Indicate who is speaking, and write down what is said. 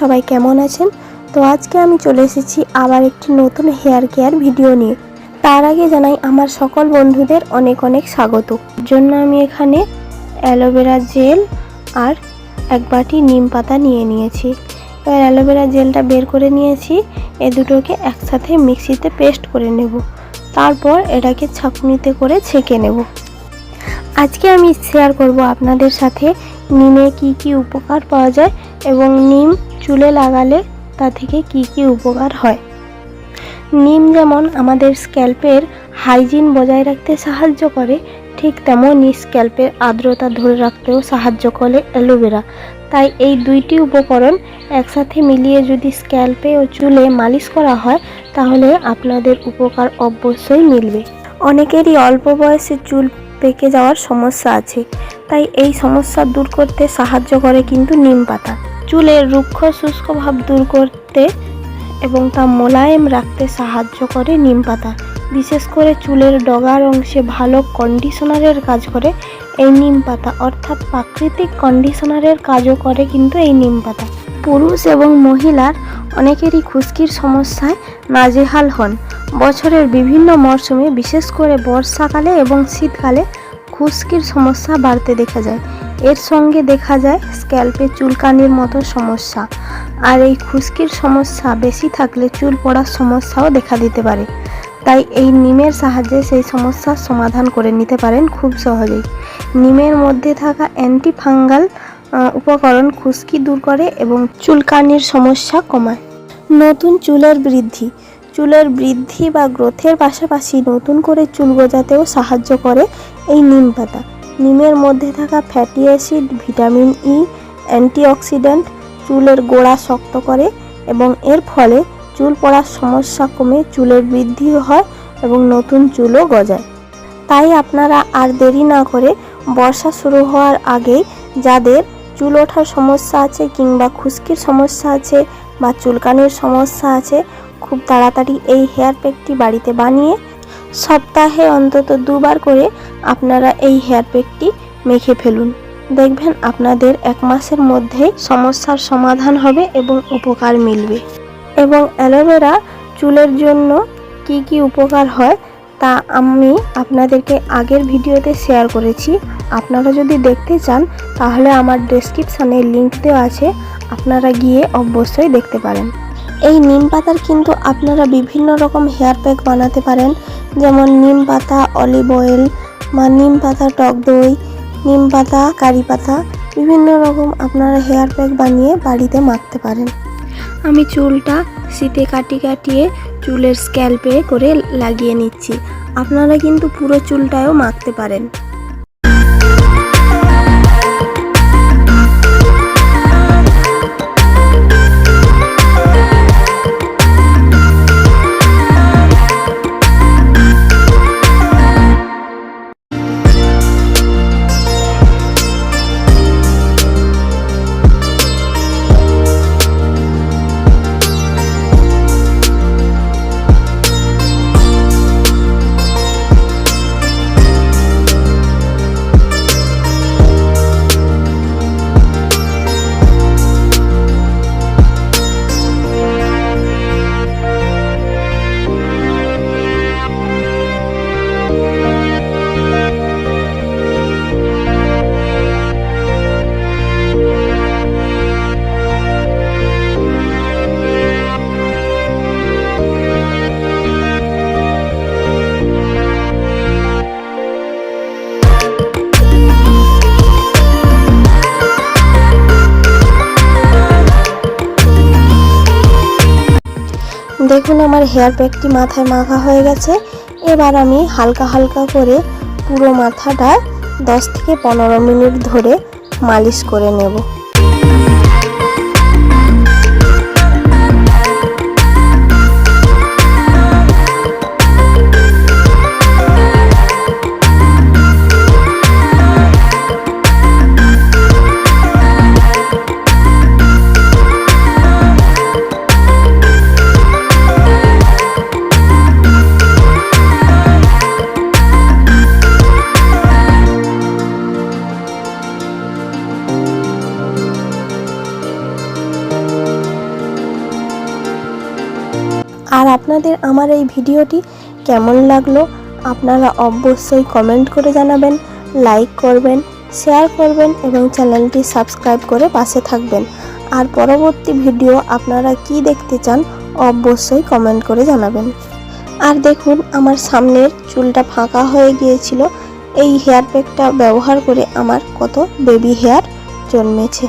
Speaker 1: সবাই কেমন আছেন? তো আজকে আমি চলে এসেছি আবার একটি নতুন হেয়ার কেয়ার ভিডিও নিয়ে। তার আগে জানাই আমার সকল বন্ধুদের অনেক অনেক স্বাগত। জন্য আমি এখানে অ্যালোভেরা জেল আর এক বাটি নিম পাতা নিয়ে নিয়েছি। এবার অ্যালোভেরা জেলটা বের করে নিয়েছি। এ দুটোকে একসাথে মিক্সিতে পেস্ট করে নেব। তারপর এটাকে ছাঁকুনিতে করে ছেঁকে নেব। আজকে আমি শেয়ার করব আপনাদের সাথে নিমে কি কি উপকার পাওয়া যায় এবং নিম চুলে লাগালে তা থেকে কি কি উপকার হয়? নিম যেমন আমাদের স্ক্যাল্পের হাইজিন বজায় রাখতে সাহায্য করে, ঠিক তেমনই স্ক্যাল্পের আর্দ্রতা ধরে রাখতেও সাহায্য করে অ্যালোভেরা। তাই এই দুইটি উপকরণ একসাথে মিলিয়ে যদি স্ক্যাল্পে ও চুলে মালিশ করা হয়, তাহলে আপনাদের উপকার অবশ্যই মিলবে। অনেকেরই অল্প বয়সে চুল পেকে যাওয়ার সমস্যা আছে। তাই এই সমস্যা দূর করতে সাহায্য করে কিন্তু নিম পাতা। চুলের রুক্ষ শুষ্ক ভাব দূর করতে এবং তা মোলায়েম রাখতে সাহায্য করে নিম পাতা। বিশেষ করে চুলের ডগার অংশে ভালো কন্ডিশনারের কাজ করে এই নিম পাতা। অর্থাৎ প্রাকৃতিক কন্ডিশনারের কাজও করে কিন্তু এই নিম পাতা। পুরুষ এবং মহিলার অনেকেরই খুশকির সমস্যায় নাজেহাল হন। বছরের বিভিন্ন মরশুমে, বিশেষ করে বর্ষাকালে এবং শীতকালে, খুশকির সমস্যা বাড়তে দেখা যায়। এর সঙ্গে দেখা যায় স্ক্যাল্পে চুলকানির মতো সমস্যা। আর এই খুশকির সমস্যা বেশি থাকলে চুল পড়ার সমস্যাও দেখা দিতে পারে। তাই এই নিমের সাহায্যে সেই সমস্যার সমাধান করে নিতে পারেন খুব সহজেই। নিমের মধ্যে থাকা অ্যান্টি ফাঙ্গাল উপকরণ খুশকি দূর করে এবং চুলকানির সমস্যা কমায়। নতুন চুলের বৃদ্ধি। চুলের বৃদ্ধি বা গ্রোথের পাশাপাশি নতুন করে চুল গজাতেও সাহায্য করে এই নিম পাতা। নিমের মধ্যে থাকা fatty acid, vitamin E, antioxidant চুলের গোড়া শক্ত করে এবং এর ফলে চুল পড়ার সমস্যা কমে চুলের বৃদ্ধি হয় এবং নতুন চুলও গজায়। তাই আপনারা আর দেরি না করে বর্ষা শুরু হওয়ার আগেই যাদের চুল ওঠার সমস্যা আছে কিংবা খুশকির সমস্যা আছে বা চুলকানির সমস্যা আছে, খুব তাড়াতাড়ি এই হেয়ার প্যাকটি বাড়িতে বানিয়ে সপ্তাহে অন্তত দুবার করে আপনারা এই হেয়ার প্যাকটি মেখে ফেলুন। দেখবেন আপনাদের এক মাসের মধ্যে সমস্যার সমাধান হবে এবং উপকার মিলবে। এবং অ্যালোভেরা চুলের জন্য কি কি উপকার হয় তা আমি আপনাদেরকে আগের ভিডিওতে শেয়ার করেছি। আপনারা যদি দেখতে চান, তাহলে আমার ডেসক্রিপশানে লিংক দেওয়া আছে। আপনারা গিয়ে অবশ্যই দেখতে পারেন। এই নিম পাতার কিন্তু আপনারা বিভিন্ন রকম হেয়ার প্যাক বানাতে পারেন। যেমন নিম পাতা অলিভ অয়েল বা নিম পাতা টক দই, নিম পাতা, কারি পাতা, বিভিন্ন রকম আপনারা হেয়ার প্যাক বানিয়ে বাড়িতে মাখতে পারেন। আমি চুলটা শীতে কাটি কাটিয়ে চুলের স্ক্যাল্পে করে লাগিয়ে নিচ্ছি। আপনারা কিন্তু পুরো চুলটাও মাখতে পারেন। দেখুন আমার হেয়ার প্যাকটি মাথায় মাখা হয়ে গেছে। এবার আমি হালকা হালকা করে পুরো মাথাটা দশ থেকে পনেরো মিনিট ধরে মালিশ করে নেব। আর আপনাদের আমার এই ভিডিওটি কেমন লাগল আপনারা অবশ্যই কমেন্ট করে জানাবেন লাইক করবেন শেয়ার করবেন এবং চ্যানেলটি সাবস্ক্রাইব করে পাশে থাকবেন। আর পরবর্তী ভিডিও আপনারা কি দেখতে চান অবশ্যই কমেন্ট করে জানাবেন। আর দেখুন আমার সামনের চুলটা ফাঁকা হয়ে গিয়েছিল, এই হেয়ার প্যাকটা ব্যবহার করে আমার কত বেবি হেয়ার জন্মেছে।